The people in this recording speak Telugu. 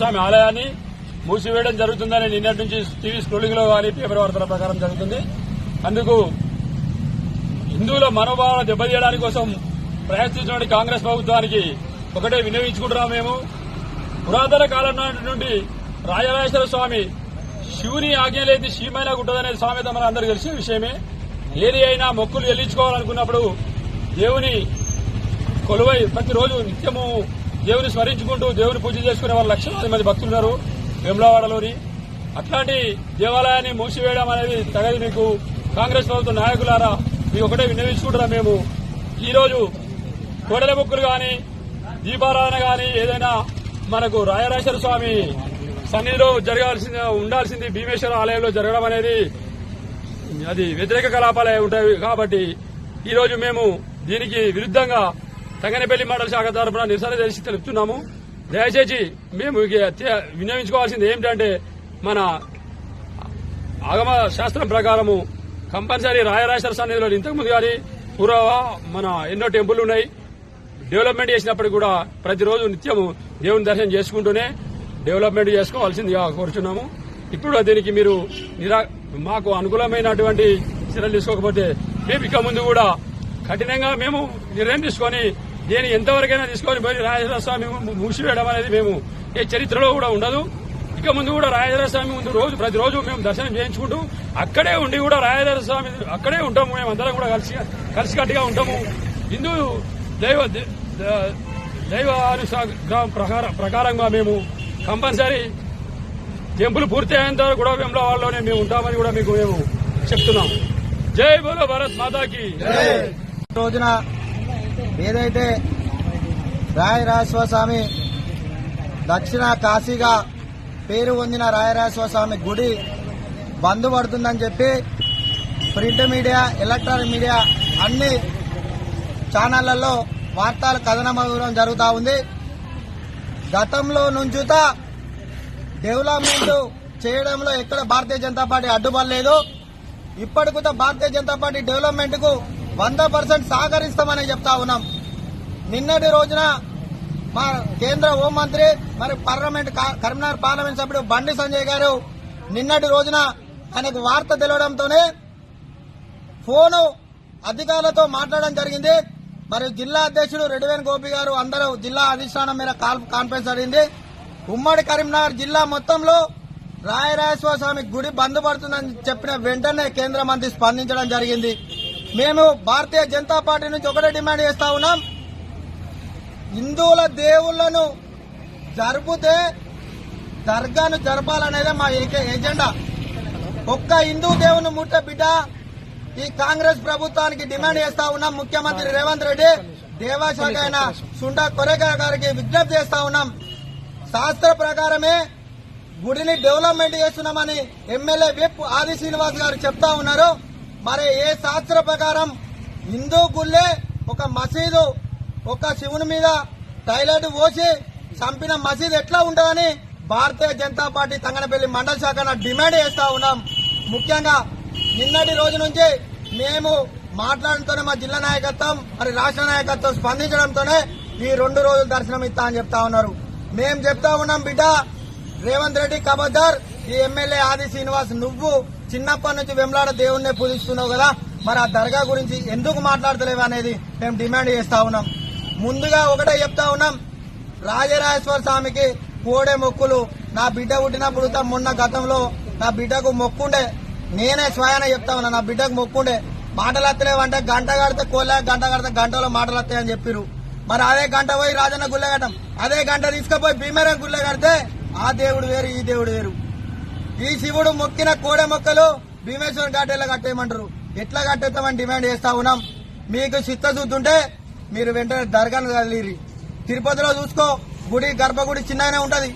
స్వామి ఆలయాన్ని మూసివేయడం జరుగుతుందని నిన్నటి నుంచి టీవీ స్క్రోలింగ్లో కానీ పేపర్ వార్తల ప్రకారం జరుగుతుంది. అందుకు హిందువుల మనోభావాలు దెబ్బతీయడానికి కోసం ప్రయత్నించిన కాంగ్రెస్ ప్రభుత్వానికి ఒకటే వినియోగించుకుంటున్నాం మేము. పురాతన కాలం నాటి నుండి రాజరాజేశ్వర స్వామి శివుని ఆజ్ఞలేది శివమైనా ఉంటుందనే సామెత మన అందరూ తెలిసిన విషయమే. ఏది అయినా మొక్కులు చెల్లించుకోవాలనుకున్నప్పుడు దేవుని కొలువై ప్రతిరోజు నిత్యము దేవుని స్మరించుకుంటూ దేవుని పూజ చేసుకునే వాళ్ళు లక్షలాది మంది భక్తులున్నారు. వేములవాడలోని అట్లాంటి దేవాలయాన్ని మూసివేయడం అనేది తగది మీకు. కాంగ్రెస్ ప్రభుత్వ నాయకులారా మీకు ఒకటే విన్నవించుకుంటున్నాం మేము. ఈరోజు కోడల మొక్కులు గాని దీపారాధన గాని ఏదైనా మనకు రాయరాజేశ్వర స్వామి సన్నిధిలో జరగాల్సింది ఉండాల్సింది భీమేశ్వర ఆలయంలో జరగడం అనేది అది వ్యతిరేక కలాపాలే ఉంటాయి కాబట్టి ఈరోజు మేము దీనికి విరుద్ధంగా తంగనపల్లి మండల శాఖ తరఫున నిరసన చేసి తెలుపుతున్నాము. దయచేసి మేము వినియోగించుకోవాల్సింది ఏమిటంటే మన ఆగమ శాస్త్రం ప్రకారము కంపల్సరీ రాయరాశ్వర సన్నిధిలో ఇంతకుముందు కానీ పూర్వ మన ఎన్నో టెంపుల్ ఉన్నాయి. డెవలప్మెంట్ చేసినప్పుడు కూడా ప్రతిరోజు నిత్యము దేవుని దర్శనం చేసుకుంటూనే డెవలప్మెంట్ చేసుకోవాల్సిందిగా కోరుచున్నాము. ఇప్పుడు దీనికి మీరు నిరా మాకు అనుకూలమైనటువంటి చర్యలు తీసుకోకపోతే మేము ఇక ముందు కూడా కఠినంగా మేము నిర్ణయం తీసుకొని దీన్ని ఎంతవరకైనా తీసుకొని పోయి రాజేశ్వర స్వామి మూసివేయడం అనేది మేము ఏ చరిత్రలో కూడా ఉండదు. ఇక ముందు కూడా రాజేశ్వర స్వామి ముందు రోజు ప్రతిరోజు మేము దర్శనం చేయించుకుంటూ అక్కడే ఉండి కూడా రాజేశ్వర స్వామి అక్కడే ఉంటాము. మేము అందరం కూడా కలిసి కలిసికట్టుగా ఉంటాము. హిందూ దైవ ద- దైవానుసార ప్రకారం ప్రకారంగా మేము కంపల్సరీ టెంపుల్ పూర్తి అయ్యేంత వరకు కూడా వాళ్ళలోనే మేము ఉంటామని కూడా మీకు మేము చెప్తున్నాం జై బోలో భారత్ మాతాకి. రోజున ఏదైతే రాయరాజేశ్వర స్వామి దక్షిణ కాశీగా పేరు పొందిన రాయరాజేశ్వర స్వామి గుడి బంద్ పడుతుందని చెప్పి ప్రింట్ మీడియా ఎలక్ట్రానిక్ మీడియా అన్ని ఛానళ్ళలో వార్తలు కథనమవడం జరుగుతూ ఉంది. గతంలో నుంచుత డెవలప్మెంట్ చేయడంలో ఎక్కడ భారతీయ జనతా పార్టీ అడ్డుపడలేదు. ఇప్పటికూత భారతీయ జనతా పార్టీ డెవలప్మెంట్కు వంద పర్సెంట్ సహకరిస్తామని చెప్తా ఉన్నాం. నిన్నటి రోజున మా కేంద్ర హోంమంత్రి మరి పార్లమెంట్ కరీంనగర్ పార్లమెంట్ సభ్యుడు బండి సంజయ్ గారు నిన్నటి రోజున ఆయనకు వార్త తెలియడంతోనే ఫోను అధికారులతో మాట్లాడడం జరిగింది. మరి జిల్లా అధ్యక్షుడు రెడ్డివేణి గోపి గారు అందరూ జిల్లా అధిష్టానం మీద కాల్- కాన్ఫరెన్స్ జరిగింది. ఉమ్మడి కరీంనగర్ జిల్లా మొత్తంలో రాయరాజేశ్వర స్వామి గుడి బంద్ పడుతుందని చెప్పిన వెంటనే కేంద్ర మంత్రి స్పందించడం జరిగింది. మేము భారతీయ జనతా పార్టీ నుంచి ఒకటే డిమాండ్ చేస్తా ఉన్నాం. హిందువుల దేవుళ్ళను జరుపుతే దర్గాను జరపాలనేదే మా ఏక- ఎజెండా ఒక్క హిందూ దేవుని ముట్ట బిడ్డ ఈ కాంగ్రెస్ ప్రభుత్వానికి డిమాండ్ చేస్తా ఉన్నాం. ముఖ్యమంత్రి రేవంత్ రెడ్డి దేవాశాఖ అయిన సుండా కొరేగా గారికి విజ్ఞప్తి చేస్తా ఉన్నాం. శాస్త్ర ప్రకారమే గుడిని డెవలప్మెంట్ చేస్తున్నామని ఎమ్మెల్యే విప్ ఆది శ్రీనివాస్ గారు చెప్తా ఉన్నారు. మరి ఏ శాస్త్ర ప్రకారం హిందూ గుళ్ళే ఒక మసీదు ఒక శివుని మీద టైలెట్ పోసి చంపిన మసీదు ఎట్లా ఉంటుందని భారతీయ జనతా పార్టీ తంగనపల్లి మండల శాఖ డిమాండ్ చేస్తా ఉన్నాం. ముఖ్యంగా నిన్నటి రోజు నుంచి మేము మాట్లాడడంతోనే మా జిల్లా నాయకత్వం మరి రాష్ట్ర నాయకత్వం స్పందించడంతోనే ఈ రెండు రోజులు దర్శనం ఇస్తా అని చెప్తా ఉన్నారు. మేము చెప్తా ఉన్నాం బిడ్డ రేవంత్ రెడ్డి కబద్దార్ ఈ ఎమ్మెల్యే ఆది శ్రీనివాస్ నువ్వు చిన్నప్పటి నుంచి వెంలాడ దేవుణ్ణి పూజిస్తున్నావు కదా మరి ఆ దర్గా గురించి ఎందుకు మాట్లాడతలేవు అనేది మేము డిమాండ్ చేస్తా ఉన్నాం. ముందుగా ఒకటే చెప్తా ఉన్నాం రాజరాజేశ్వర స్వామికి కోడే మొక్కులు. నా బిడ్డ పుట్టినప్పుడు మొన్న గతంలో నా బిడ్డకు మొక్కుండే. నేనే స్వయాన చెప్తా ఉన్నా నా బిడ్డకు మొక్కుండే. మాటలు వస్తలేవంటే గంట కడితే కోలే గంట కడితే గంటలో మాటలు వస్తాయని చెప్పిరు మరి అదే గంట పోయి రాజన్న గుళ్ళ కట్టం. అదే గంట తీసుకుపోయి భీమేర గుళ్ళ కడితే ఆ దేవుడు వేరు ఈ దేవుడు వేరు. ఈ శివుడు మొక్కిన కోడె మొక్కలు భీమేశ్వర ఘాటేలా కట్టేయమంటారు. ఎట్లా కట్టేస్తామని డిమాండ్ చేస్తా ఉన్నాం. మీకు చిత్తశుద్ధుంటే మీరు వెంటనే దర్గాను కదిలిరి తిరుపతిలో చూసుకో గుడి గర్భగుడి చిన్నగానే ఉంటది.